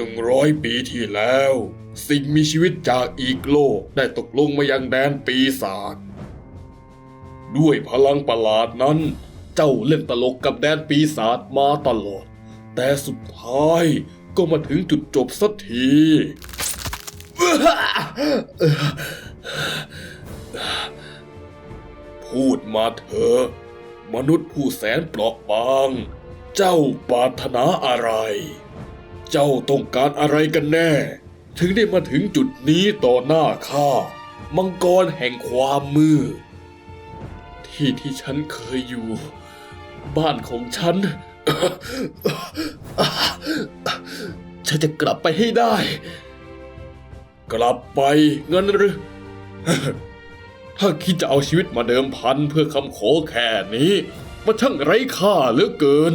นึ่งร้อยปีที่แล้ว สิ่งมีชีวิตจากอีกโลกได้ตกลงมายังแดนปีศาจด้วยพลังประหลาดนั้น เจ้าเล่นตลกกับแดนปีศาจมาตลอด แต่สุดท้ายก็มาถึงจุดจบสักที พูดมาเถอะมนุษย์ผู้แสนเปราะบาง เจ้าปรารถนาอะไร เจ้าต้องการอะไรกันแน่ ถึงได้มาถึงจุดนี้ต่อหน้าข้า มังกรแห่งความมืดที่ที่ฉันเคยอยู่ บ้านของฉัน ฉันจะกลับไปให้ได้ กลับไปเงินหรือ ถ้าคิดจะเอาชีวิตมาเดิมพันเพื่อคำขอแค่นี้มันช่างไร้ค่าเหลือเกิน